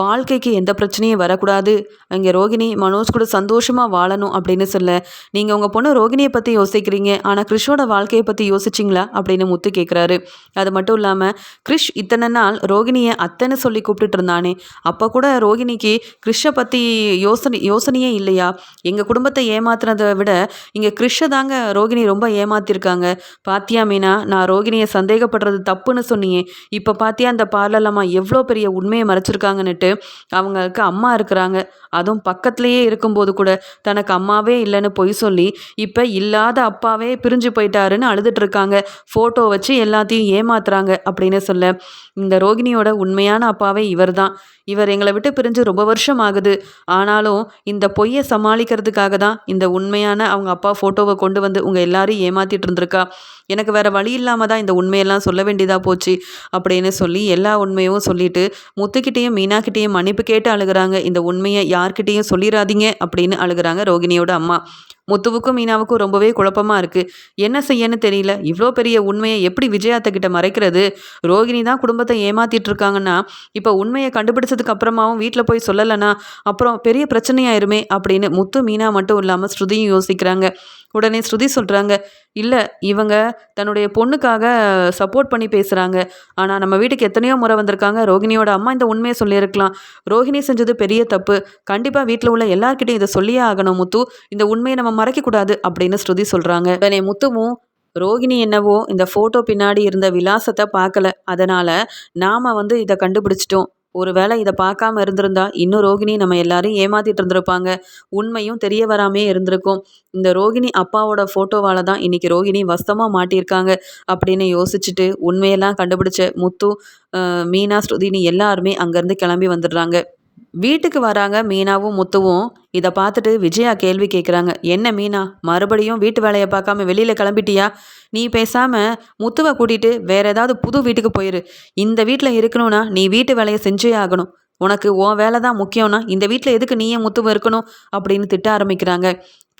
[SPEAKER 1] வாழ்க்கைக்கு எந்த பிரச்சனையும் வரக்கூடாது. இங்கே ரோகிணி மனோஜ் கூட சந்தோஷமாக வாழணும் அப்படின்னு சொல்ல. நீங்கள் உங்கள் பொண்ணு ரோகிணியை பற்றி யோசிக்கிறீங்க. ஆனால் கிறிஷோட வாழ்க்கையை பற்றி யோசிச்சிங்களா? அப்படின்னு முத்து கேட்குறாரு அது மட்டும் இல்லாமல் கிறிஷ் இத்தனை நாள் ரோகிணியை அத்தைன்னு சொல்லி கூப்பிட்டுட்டு இருந்தானே. அப்போ கூட ரோகிணிக்கு கிறிஷை பற்றி யோசனை யோசனையே இல்லையா? எங்கள் குடும்பத்தை ஏமாத்துறதை விட இங்கே கிறிஷை தாங்க ரோகிணி ரொம்ப ஏமாத்திருக்காங்க. பாத்தியா மீனா நான் ரோகிணியை சந்தேகப்படுறது தப்புன்னு சொன்னியே. இப்போ பாத்தியா அந்த பார்லலம்மா எவ்வளோ பெரிய உண்மையை மறைச்சிருக்காங்கன்னுட்டு அவங்களுக்கு அம்மா இருக்கிறாங்க. அதுவும் பக்கத்துலேயே இருக்கும்போது கூட தனக்கு அம்மாவே இல்லைன்னு பொய் சொல்லி இப்போ இல்லாத அப்பாவே பிரிஞ்சு போயிட்டாருன்னு அழுதுட்டு இருக்காங்க ஃபோட்டோ வச்சு எல்லாத்தையும் ஏமாத்துறாங்க அப்படின்னு சொல்ல. இந்த ரோகிணியோட உண்மையான அப்பாவே இவர் தான் இவர் எங்களை விட்டு பிரிஞ்சு ரொம்ப வருஷம் ஆகுது ஆனாலும் இந்த பொய்யை சமாளிக்கிறதுக்காக தான் இந்த உண்மையான அவங்க அப்பா ஃபோட்டோவை கொண்டு வந்து உங்கள் எல்லாரையும் ஏமாத்திட்டு இருந்திருக்கா. எனக்கு வேறு வழி இல்லாமல் தான் இந்த உண்மையெல்லாம் சொல்ல வேண்டியதாக போச்சு அப்படின்னு சொல்லி எல்லா உண்மையும் சொல்லிட்டு முத்துக்கிட்டேயும் மீனாக்கிட்டேயும் மன்னிப்பு கேட்டு அழுகிறாங்க. இந்த உண்மையை யார்கிட்டேயும் சொல்லிடாதீங்க அப்படின்னு அழுகிறாங்க ரோகிணியோட அம்மா. முத்துவுக்கும் மீனாவுக்கும் ரொம்பவே குழப்பமாக இருக்குது என்ன செய்யன்னு தெரியல. இவ்வளோ பெரிய உண்மையை எப்படி விஜயாத்தக்கிட்ட மறைக்கிறது? ரோகிணி தான் குடும்பத்தை ஏமாத்திட்டு இருக்காங்கன்னா இப்போ உண்மையை கண்டுபிடிச்சதுக்கு அப்புறமாவும் வீட்டில் போய் சொல்லலைன்னா அப்புறம் பெரிய பிரச்சனையாயிருமே அப்படின்னு முத்து மீனா மட்டும் இல்லாமல் ஸ்ருதியும் யோசிக்கிறாங்க. உடனே ஸ்ருதி சொல்கிறாங்க இல்லை இவங்க தன்னுடைய பொண்ணுக்காக சப்போர்ட் பண்ணி பேசுகிறாங்க ஆனால் நம்ம வீட்டுக்கு எத்தனையோ முறை வந்திருக்காங்க. ரோகிணியோட அம்மா இந்த உண்மையை சொல்லியிருக்கலாம். ரோஹிணி செஞ்சது பெரிய தப்பு. கண்டிப்பாக வீட்டில் உள்ள எல்லார்கிட்டையும் இதை சொல்லியே ஆகணும் முத்து. இந்த உண்மையை நம்ம மறைக்கக்கூடாது அப்படின்னு ஸ்ருதி சொல்கிறாங்க உடனே முத்துவும் ரோகிணி என்னவோ இந்த ஃபோட்டோ பின்னாடி இருந்த விலாசத்தை பார்க்கல. அதனால் நாம் வந்து இதை கண்டுபிடிச்சிட்டோம். ஒருவேளை இதை பார்க்காம இருந்திருந்தா இன்னும் ரோகிணி நம்ம எல்லாரையும் ஏமாத்திட்டு இருந்திருப்பாங்க. உண்மையும் தெரிய வராமே இருந்திருக்கும். இந்த ரோகிணி அப்பாவோட ஃபோட்டோவால் தான் இன்னைக்கு ரோகிணி வசமாக மாட்டியிருக்காங்க அப்படின்னு யோசிச்சுட்டு உண்மையெல்லாம் கண்டுபிடிச்ச முத்து மீனா ஸ்ருதினி எல்லாருமே அங்கேருந்து கிளம்பி வந்துடுறாங்க. வீட்டுக்கு வராங்க மீனாவும் முத்துவும். இதை பார்த்துட்டு விஜயா கேள்வி கேட்குறாங்க என்ன மீனா மறுபடியும் வீட்டு வேலையை பார்க்காம வெளியில் கிளம்பிட்டியா? நீ பேசாமல் முத்துவை கூட்டிகிட்டு வேற ஏதாவது புது வீட்டுக்கு போயிரு. இந்த வீட்டில் இருக்கணும்னா நீ வீட்டு வேலையை செஞ்சே ஆகணும். உனக்கு உன் வேலை தான் முக்கியம்னா இந்த வீட்டில் எதுக்கு நீயே முத்துவை இருக்கணும் அப்படின்னு திட்ட ஆரம்பிக்கிறாங்க.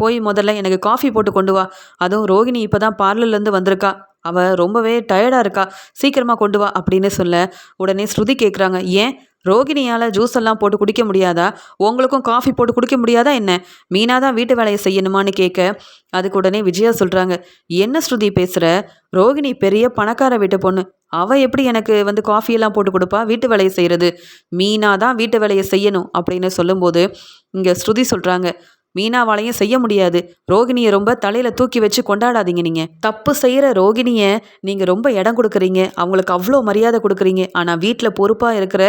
[SPEAKER 1] போய் முதல்ல எனக்கு காஃபி போட்டு கொண்டு வா. அதுவும் ரோகிணி இப்போ தான் பார்லர்லேருந்து வந்திருக்கா. அவள் ரொம்பவே டயர்டாக இருக்கா? சீக்கிரமாக கொண்டு வா அப்படின்னு சொல்ல உடனே ஸ்ருதி கேட்குறாங்க ஏன்? ரோகிணியால் ஜூஸ் எல்லாம் போட்டு குடிக்க முடியாதா? உங்களுக்கும் காஃபி போட்டு குடிக்க முடியாதா என்ன? மீனா தான் வீட்டு வேலையை செய்யணுமான்னு கேட்க அதுக்கு உடனே விஜயா சொல்கிறாங்க என்ன ஸ்ருதி பேசுகிற ரோகிணி பெரிய பணக்கார வீட்டு பொண்ணு. அவள் எப்படி எனக்கு வந்து காஃபியெல்லாம் போட்டு கொடுப்பா? வீட்டு வேலையை செய்கிறது மீனா தான் வீட்டு வேலையை செய்யணும் அப்படின்னு சொல்லும்போது இங்கே ஸ்ருதி சொல்கிறாங்க மீனாவாலையும் செய்ய முடியாது. ரோகிணியை ரொம்ப தலையில் தூக்கி வச்சு கொண்டாடாதீங்க நீங்கள் தப்பு செய்கிற ரோகிணியை நீங்கள் ரொம்ப இடம் கொடுக்குறீங்க. அவங்களுக்கு அவ்வளோ மரியாதை கொடுக்குறீங்க. ஆனால் வீட்டில் பொறுப்பாக இருக்கிற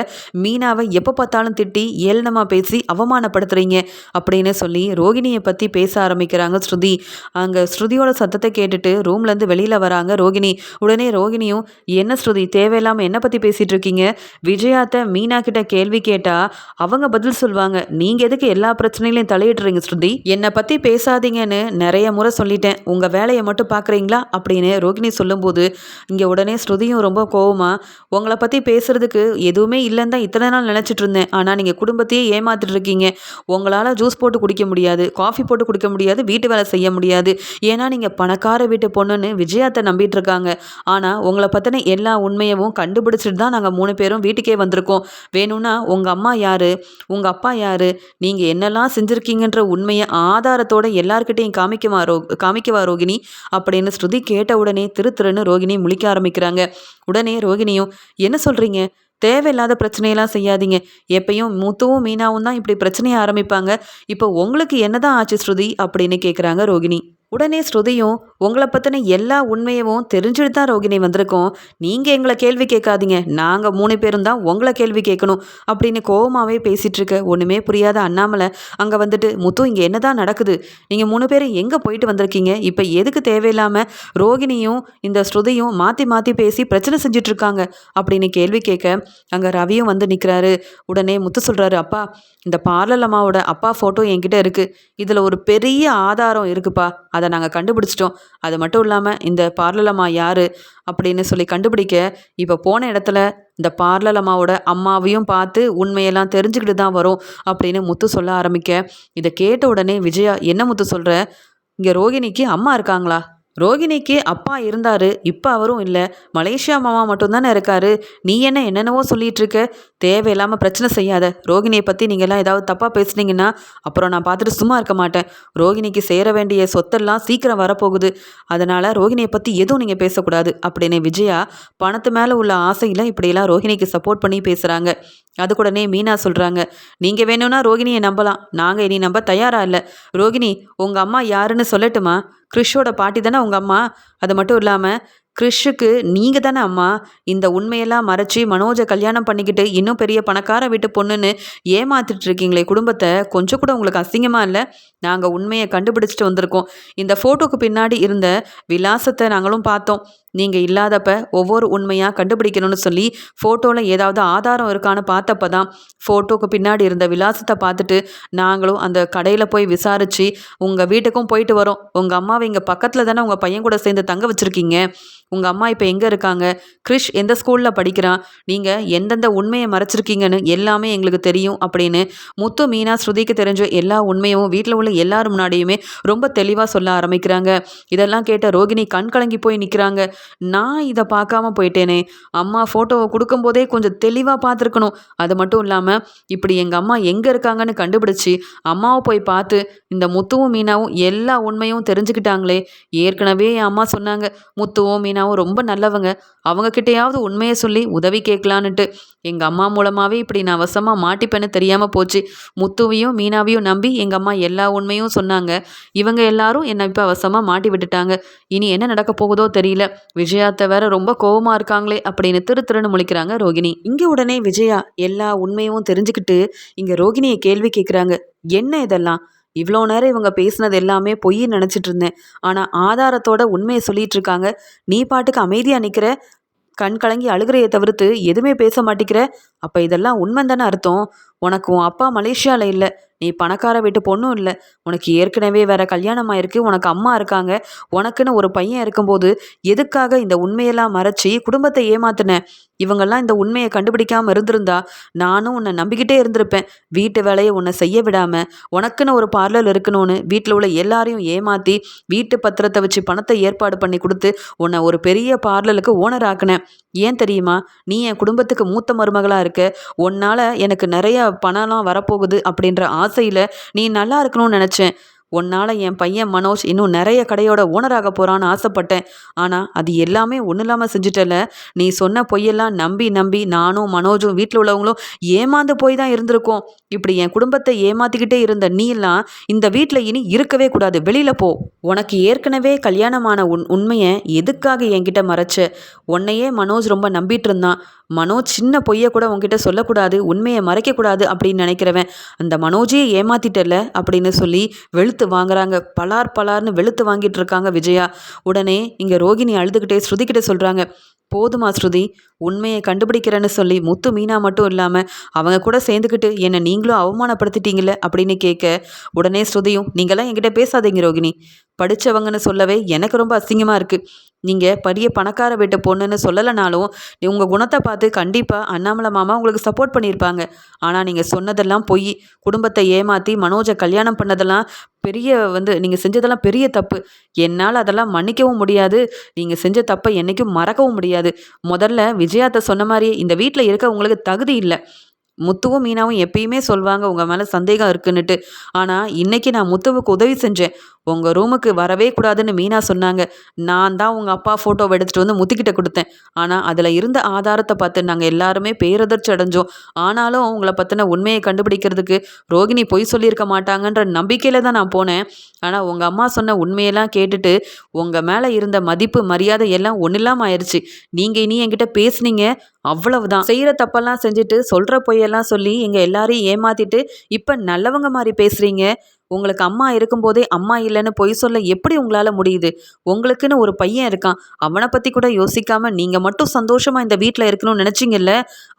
[SPEAKER 1] மீனாவை எப்போ பார்த்தாலும் திட்டி ஏளனமா பேசி அவமானப்படுத்துறீங்க அப்படின்னு சொல்லி ரோகிணியை பற்றி பேச ஆரம்பிக்கிறாங்க ஸ்ருதி. அங்கே ஸ்ருதியோட சத்தத்தை கேட்டுட்டு ரூம்லேருந்து வெளியில் வராங்க ரோகிணி. உடனே ரோகிணியும் என்ன ஸ்ருதி தேவையில்லாமல் என்ன பற்றி பேசிட்டு இருக்கீங்க? விஜயாத்த மீனா கிட்ட கேள்வி கேட்டால் அவங்க பதில் சொல்லுவாங்க நீங்கள் எதுக்கு எல்லா பிரச்சனையிலையும் தலையிடுறீங்க ஸ்ருதி. என்னை பற்றி பேசாதீங்கன்னு நிறைய முறை சொல்லிட்டேன். உங்கள் வேலையை மட்டும் பார்க்குறீங்களா? அப்படின்னு ரோகிணி சொல்லும்போது இங்கே உடனே ஸ்ருதியும் ரொம்ப கோவமா உங்களை பற்றி பேசுறதுக்கு எதுவுமே இல்லைன்னு தான் இத்தனை நாள் நினச்சிட்டு இருந்தேன். ஆனால் நீங்கள் குடும்பத்தையே ஏமாத்திட்டு இருக்கீங்க. உங்களால் ஜூஸ் போட்டு குடிக்க முடியாது காஃபி போட்டு குடிக்க முடியாது வீட்டு வேலை செய்ய முடியாது. ஏன்னா நீங்கள் பணக்கார வீட்டு பொண்ணுன்னு விஜயாத்தை நம்பிட்டு இருக்காங்க. ஆனால் உங்களை பற்றின எல்லா உண்மையவும் கண்டுபிடிச்சிட்டு தான் நாங்கள் மூணு பேரும் வீட்டுக்கே வந்திருக்கோம். வேணும்னா உங்கள் அம்மா யார்? உங்கள் அப்பா யார்? நீங்கள் என்னெல்லாம் செஞ்சுருக்கீங்கன்ற உண்மையை ஆதாரத்தோட எல்லார்கிட்டையும் காமிக்குமா ரோ காமிக்கவா ரோகிணி? அப்படின்னு ஸ்ருதி கேட்ட உடனே திரு திருன்னு ரோகிணி முழிக்க ஆரம்பிக்கிறாங்க. உடனே ரோகிணியும் என்ன சொல்கிறீங்க தேவையில்லாத பிரச்சனையெல்லாம் செய்யாதீங்க. எப்பயும் முத்துவும் மீனாவும் தான் இப்படி பிரச்சனையை ஆரம்பிப்பாங்க. இப்போ உங்களுக்கு என்னதான் ஆச்சு ஸ்ருதி? அப்படின்னு கேட்குறாங்க ரோகிணி. உடனே ஸ்ருதியும் உங்களை பற்றின எல்லா உண்மையவும் தெரிஞ்சுட்டு தான் ரோகிணி வந்திருக்கோம். நீங்கள் எங்களை கேள்வி கேட்காதீங்க. நாங்கள் மூணு பேரும் தான் உங்களை கேள்வி கேட்கணும். அப்படின்னு கோவமாகவே பேசிகிட்டு இருக்க ஒன்றுமே புரியாத அண்ணாமலை அங்கே வந்துட்டு முத்து இங்கே என்னதான் நடக்குது? நீங்கள் மூணு பேரும் எங்கே போயிட்டு வந்திருக்கீங்க? இப்போ எதுக்கு தேவையில்லாமல் ரோகிணியும் இந்த ஸ்ருதியும் மாற்றி மாற்றி பேசி பிரச்சனை செஞ்சிட்ருக்காங்க அப்படின்னு கேள்வி கேட்க அங்கே ரவியும் வந்து நிற்கிறாரு உடனே முத்து சொல்கிறாரு அப்பா இந்த பார்லர் அம்மாவோட அப்பா ஃபோட்டோ என்கிட்ட இருக்குது இதில் ஒரு பெரிய ஆதாரம் இருக்குப்பா. அதை நாங்கள் கண்டுபிடிச்சிட்டோம். அது மட்டும் இல்லாமல் இந்த பார்லலம்மா யார் அப்படின்னு சொல்லி கண்டுபிடிக்க இப்போ போன இடத்துல இந்த பார்லலம்மாவோட அம்மாவையும் பார்த்து உண்மையெல்லாம் தெரிஞ்சுக்கிட்டு தான் வரும் அப்படின்னு முத்து சொல்ல ஆரம்பிக்க. இதை கேட்ட உடனே விஜயா என்ன முத்து சொல்கிற இங்கே ரோகிணிக்கு அம்மா இருக்காங்களா? ரோகிணிக்கு அப்பா இருந்தார் இப்போ அவரும் இல்லை. மலேசியா மாமா மட்டும்தானே இருக்காரு. நீ என்ன என்னென்னவோ சொல்லிட்டு இருக்க? தேவையில்லாமல் பிரச்சனை செய்யாத. ரோகிணியை பற்றி நீங்கள்லாம் ஏதாவது தப்பாக பேசுனீங்கன்னா அப்புறம் நான் பார்த்துட்டு சும்மா இருக்க மாட்டேன். ரோகிணிக்கு சேர வேண்டிய சொத்தெல்லாம் சீக்கிரம் வரப்போகுது. அதனால் ரோகிணியை பற்றி எதுவும் நீங்கள் பேசக்கூடாது அப்படின்னு விஜயா பணத்து மேலே உள்ள ஆசையில் இப்படியெல்லாம் ரோகிணிக்கு சப்போர்ட் பண்ணி பேசுகிறாங்க அதுக்குடனே மீனா சொல்கிறாங்க நீங்கள் வேணும்னா ரோகிணியை நம்பலாம். நாங்கள் இனி நம்ப தயாராக இல்லை. ரோகிணி உங்கள் அம்மா யாருன்னு சொல்லட்டுமா? கிறிஷோட பாட்டி தானே உங்கள் அம்மா? அது மட்டும் இல்லாமல் கிறிஷுக்கு நீங்கள் தானே அம்மா? இந்த உண்மையெல்லாம் மறைச்சி மனோஜை கல்யாணம் பண்ணிக்கிட்டு இன்னும் பெரிய பணக்கார வீட்டு பொண்ணுன்னு ஏமாத்திட்டு இருக்கீங்களே குடும்பத்தை. கொஞ்சம் கூட உங்களுக்கு அசிங்கமாக இல்லை? நாங்கள் உண்மையை கண்டுபிடிச்சிட்டு வந்திருக்கோம். இந்த ஃபோட்டோக்கு பின்னாடி இருந்த விலாசத்தை நாங்களும் பார்த்தோம். நீங்கள் இல்லாதப்ப ஒவ்வொரு உண்மையாக கண்டுபிடிக்கணும்னு சொல்லி ஃபோட்டோவில் ஏதாவது ஆதாரம் இருக்கான்னு பார்த்தப்ப தான் ஃபோட்டோக்கு பின்னாடி இருந்த விலாசத்தை பார்த்துட்டு நாங்களும் அந்த கடையில் போய் விசாரித்து உங்கள் வீட்டுக்கும் போயிட்டு வரோம். உங்கள் அம்மாவை இங்கே பக்கத்தில் தானே உங்கள் பையன் கூட சேர்ந்து தங்க வச்சுருக்கீங்க? உங்கள் அம்மா இப்போ எங்கே இருக்காங்க? கிறிஷ் எந்த ஸ்கூலில் படிக்கிறான்? நீங்கள் எந்தெந்த உண்மையை மறைச்சிருக்கீங்கன்னு எல்லாமே எங்களுக்கு தெரியும் அப்படின்னு முத்து மீனா ஸ்ருதிக்கு தெரிஞ்ச எல்லா உண்மையும் வீட்டில் உள்ள எல்லார் முன்னாடியுமே ரொம்ப தெளிவாக சொல்ல ஆரம்பிக்கிறாங்க. இதெல்லாம் கேட்ட ரோகிணி கண் கலங்கி போய் நிற்கிறாங்க நான் இதை பார்க்காம போயிட்டேனே. அம்மா ஃபோட்டோவை கொடுக்கும்போதே கொஞ்சம் தெளிவாக பார்த்துருக்கணும். அது மட்டும் இல்லாமல் இப்படி எங்கள் அம்மா எங்கே இருக்காங்கன்னு கண்டுபிடிச்சி அம்மாவை போய் பார்த்து இந்த முத்துவும் மீனாவும் எல்லா உண்மையும் தெரிஞ்சுக்கிட்டாங்களே. ஏற்கனவே என் அம்மா சொன்னாங்க முத்துவும் மீனா மீனாவும் ரொம்ப நல்லவங்க. அவங்கக்கிட்டேயாவது உண்மையை சொல்லி உதவி கேட்கலான்னுட்டு. எங்கள் அம்மா மூலமாகவே இப்படி நான் வசமாக மாட்டிப்பேன்னு தெரியாமல் போச்சு. முத்துவையும் மீனாவையும் நம்பி எங்கள் அம்மா எல்லா உண்மையும் சொன்னாங்க. இவங்க எல்லாரும் என்னை இப்போ வசமாக மாட்டி விட்டுட்டாங்க. இனி என்ன நடக்க போகுதோ தெரியல. விஜயாத்த வேற ரொம்ப கோவமா இருக்காங்களே அப்படின்னு திரு திருன்னு முழிக்கிறாங்க ரோகிணி. இங்கே உடனே விஜயா எல்லா உண்மையும் தெரிஞ்சுக்கிட்டு இங்கே ரோகிணியை கேள்வி கேட்குறாங்க என்ன இதெல்லாம்? இவ்வளோ நேரம் இவங்க பேசுனது எல்லாமே பொய் நினச்சிட்டு இருந்தேன் ஆனால் ஆதாரத்தோட உண்மையை சொல்லிட்டு இருக்காங்க நீ பாட்டுக்கு அமைதியாக நிற்கிற கண் கலங்கி அழுகிறையை தவிர்த்து எதுவுமே பேச மாட்டேங்கிற அப்போ இதெல்லாம் உண்மை தானே அர்த்தம்? உனக்கு உன் அப்பா மலேசியாவில் இல்லை. நீ பணக்கார வீட்டு பொண்ணும் இல்லை. உனக்கு ஏற்கனவே வேற கல்யாணம் ஆயிருக்கு. உனக்கு அம்மா இருக்காங்க. உனக்குன்னு ஒரு பையன் இருக்கும்போது எதுக்காக இந்த உண்மையெல்லாம் மறைச்சி குடும்பத்தை ஏமாத்தின? இவங்கெல்லாம் இந்த உண்மையை கண்டுபிடிக்காம இருந்திருந்தா நானும் உன்னை நம்பிக்கிட்டே இருந்திருப்பேன். வீட்டு வேலையை உன்னை செய்ய விடாம உனக்குன்னு ஒரு பார்லர் இருக்கணும்னு வீட்டில் உள்ள எல்லாரையும் ஏமாத்தி வீட்டு பத்திரத்தை வச்சு பணத்தை ஏற்பாடு பண்ணி கொடுத்து உன்னை ஒரு பெரிய பார்லருக்கு ஓனர் ஆக்கினேன் ஏன் தெரியுமா? நீ என் குடும்பத்துக்கு மூத்த மருமகளாக இருக்க. உன்னால் எனக்கு நிறைய பணம்லாம் வரப்போகுது அப்படின்ற ஆசையில் நீ நல்லா இருக்கணும்னு நினச்சேன். உன்னால் என் பையன் மனோஜ் இன்னும் நிறைய கடையோட ஓனராக போகிறான்னு ஆசைப்பட்டேன். ஆனால் அது எல்லாமே ஒன்றும் இல்லாமல் செஞ்சுட்டல நீ சொன்ன பொய்யெல்லாம் நம்பி நம்பி நானும் மனோஜும் வீட்டில் உள்ளவங்களும் ஏமாந்து போய் தான் இருந்திருக்கோம். இப்படி என் குடும்பத்தை ஏமாத்திக்கிட்டே இருந்த நீ எல்லாம் இந்த வீட்டில் இனி இருக்கவே கூடாது. வெளியில் போ. உனக்கு ஏற்கனவே கல்யாணமான உன் உண்மையை எதுக்காக என்கிட்ட மறைச்ச? உன்னையே மனோஜ் ரொம்ப நம்பிட்டு இருந்தான். மனோஜ் சின்ன பொய்யை கூட உன்கிட்ட சொல்லக்கூடாது உண்மையை மறைக்கக்கூடாது அப்படின்னு நினைக்கிறவன். அந்த மனோஜையே ஏமாத்திட்டல அப்படின்னு சொல்லி வெளுத்து வாங்குறாங்க. பலார் பலார்னு வெளுத்து வாங்கிட்டு இருக்காங்க விஜயா. உடனே இங்கே ரோகிணி அழுதுகிட்டே ஸ்ருதிக்கிட்ட சொல்கிறாங்க போதுமா ஸ்ருதி உண்மையை கண்டுபிடிக்கிறேன்னு சொல்லி முத்து மீனா மட்டும் இல்லாமல் அவங்க கூட சேர்ந்துக்கிட்டு என்னை நீங்களும் அவமானப்படுத்திட்டீங்களே அப்படின்னு கேட்க உடனே ஸ்ருதியும் நீங்களாம் என்கிட்ட பேசாதீங்க ரோகிணி. படித்தவங்கன்னு சொல்லவே எனக்கு ரொம்ப அசிங்கமாக இருக்குது நீங்கள் பெரிய பணக்கார வீட்டு பொண்ணுன்னு சொல்லலைனாலும் உங்கள் குணத்தை பார்த்து கண்டிப்பாக அண்ணாமலை மாமா உங்களுக்கு சப்போர்ட் பண்ணியிருப்பாங்க. ஆனால் நீங்கள் சொன்னதெல்லாம் பொய். குடும்பத்தை ஏமாற்றி மனோஜை கல்யாணம் பண்ணதெல்லாம் பெரிய வந்து நீங்கள் செஞ்சதெல்லாம் பெரிய தப்பு. என்னால் அதெல்லாம் மன்னிக்கவும் முடியாது. நீங்கள் செஞ்ச தப்பை என்றைக்கும் மறக்கவும் முடியாது. முதல்ல விஜயாத்தை சொன்ன மாதிரியே இந்த வீட்டில் இருக்க உங்களுக்கு தகுதி இல்லை. முத்துவும் மீனாவும் எப்பயுமே சொல்வாங்க உங்கள் மேலே சந்தேகம் இருக்குன்னுட்டு. ஆனால் இன்றைக்கி நான் முத்துவுக்கு உதவி செஞ்சேன். உங்கள் ரூமுக்கு வரவே கூடாதுன்னு மீனா சொன்னாங்க. நான் தான் உங்கள் அப்பா ஃபோட்டோவை எடுத்துகிட்டு வந்து முத்துக்கிட்ட கொடுத்தேன். ஆனால் அதில் இருந்த ஆதாரத்தை பார்த்து நாங்கள் எல்லாருமே பேரதிர்ச்சி அடைஞ்சோம். ஆனாலும் உங்களை பற்றின உண்மையை கண்டுபிடிக்கிறதுக்கு ரோகிணி பொய் சொல்லியிருக்க மாட்டாங்கன்ற நம்பிக்கையில் தான் நான் போனேன். ஆனால் உங்கள் அம்மா சொன்ன உண்மையெல்லாம் கேட்டுட்டு உங்கள் மேலே இருந்த மதிப்பு மரியாதை எல்லாம் ஒன்றும் ஆயிடுச்சு நீங்கள் இனி என்கிட்ட பேசுனீங்க அவ்வளவுதான். செய்கிற தப்பெல்லாம் செஞ்சுட்டு சொல்கிற பொய்யெல்லாம் சொல்லி எங்கள் எல்லாரையும் ஏமாற்றிட்டு இப்போ நல்லவங்க மாதிரி பேசுகிறீங்க உங்களுக்கு அம்மா இருக்கும்போதே அம்மா இல்லைன்னு பொய் சொல்ல எப்படி உங்களால் முடியுது? உங்களுக்குன்னு ஒரு பையன் இருக்கான். அவனை பற்றி கூட யோசிக்காமல் நீங்கள் மட்டும் சந்தோஷமாக இந்த வீட்டில் இருக்கணும்னு நினச்சிங்கல்ல?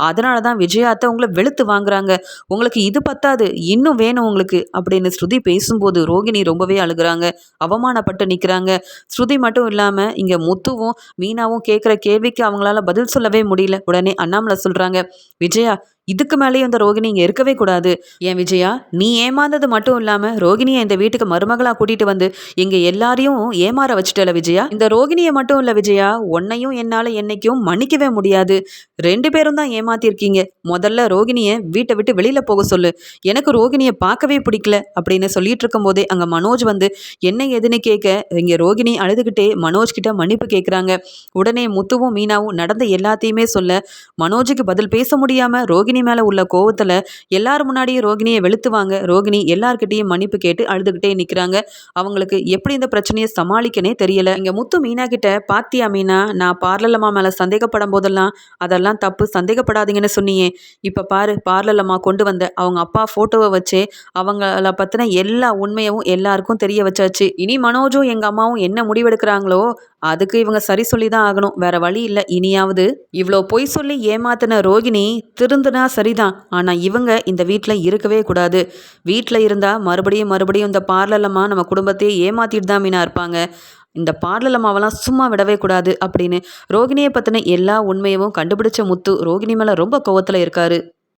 [SPEAKER 1] அதனால தான் விஜயாத்தை உங்களை வெளுத்து வாங்குறாங்க. உங்களுக்கு இது பத்தாது இன்னும் வேணும் உங்களுக்கு அப்படின்னு ஸ்ருதி பேசும்போது ரோகிணி ரொம்பவே அழுகுறாங்க. அவமானப்பட்டு நிற்கிறாங்க ஸ்ருதி மட்டும் இல்லாமல் இங்கே முத்துவும் மீனாவும் கேட்குற கேள்விக்கு அவங்களால பதில் சொல்லவே முடியல. உடனே அண்ணாமலை சொல்கிறாங்க விஜயா இதுக்கு மேலேயும் அந்த ரோகிணி இங்கே இருக்கவே கூடாது. ஏன் விஜயா? நீ ஏமாந்தது மட்டும் இல்லாமல் ரோகிணியை இந்த வீட்டுக்கு மருமகளாக கூட்டிகிட்டு வந்து இங்கே எல்லாரையும் ஏமாற வச்சுட்டல விஜயா? இந்த ரோகிணியை மட்டும் இல்லை விஜயா உன்னையும் என்னால் என்னைக்கும் மன்னிக்கவே முடியாது. ரெண்டு பேரும் தான் ஏமாத்திருக்கீங்க. முதல்ல ரோகிணியை வீட்டை விட்டு வெளியில் போக சொல்லு. எனக்கு ரோகிணியை பார்க்கவே பிடிக்கல அப்படின்னு சொல்லிட்டு இருக்கும் போதே அங்கே மனோஜ் வந்து என்ன எதுன்னு கேட்க இங்கே ரோகிணி அழுதுகிட்டே மனோஜ் கிட்ட மன்னிப்பு கேட்குறாங்க உடனே முத்துவும் மீனாவும் நடந்த எல்லாத்தையுமே சொல்ல மனோஜுக்கு பதில் பேச முடியாமல் ரோகிணி ரோகிணி மேலே உள்ள கோவத்தில் எல்லார் முன்னாடியும் ரோகிணியை வெளுத்துவாங்க. ரோகிணி எல்லார்கிட்டையும் மன்னிப்பு கேட்டு அழுதுகிட்டே நிற்கிறாங்க அவங்களுக்கு எப்படி இந்த பிரச்சனையை சமாளிக்கனே தெரியல. இங்கே முத்து மீனா கிட்ட பாத்தியா மீனா நான் பார்லலம்மா மேலே சந்தேகப்படும் போதெல்லாம் அதெல்லாம் தப்பு சந்தேகப்படாதீங்கன்னு சொன்னியே. இப்போ பாரு பார்லலம்மா கொண்டு வந்த அவங்க அப்பா ஃபோட்டோவை வச்சே அவங்கள பற்றின எல்லா உண்மையவும் எல்லாருக்கும் தெரிய வச்சாச்சு. இனி மனோஜும் எங்கள் அம்மாவும் என்ன முடிவெடுக்கிறாங்களோ அதுக்கு இவங்க சரி சொல்லி தான் ஆகணும். வேற வழி இல்லை. இனியாவது இவ்வளோ பொய் சொல்லி ஏமாத்தின ரோகிணி திருந்துனா சரிதான். ஆனால் இவங்க இந்த வீட்டில் இருக்கவே கூடாது. வீட்டில் இருந்தால் மறுபடியும் மறுபடியும் இந்த பார்லலம்மா நம்ம குடும்பத்தையே ஏமாத்திட்டு தான் மீனா இருப்பாங்க. இந்த பார்லலம்மாவெல்லாம் சும்மா விடவே கூடாது அப்படின்னு ரோகிணியை பற்றின எல்லா உண்மையவும் கண்டுபிடிச்ச முத்து ரோகிணி மேலே ரொம்ப கோவத்தில் இருக்காரு.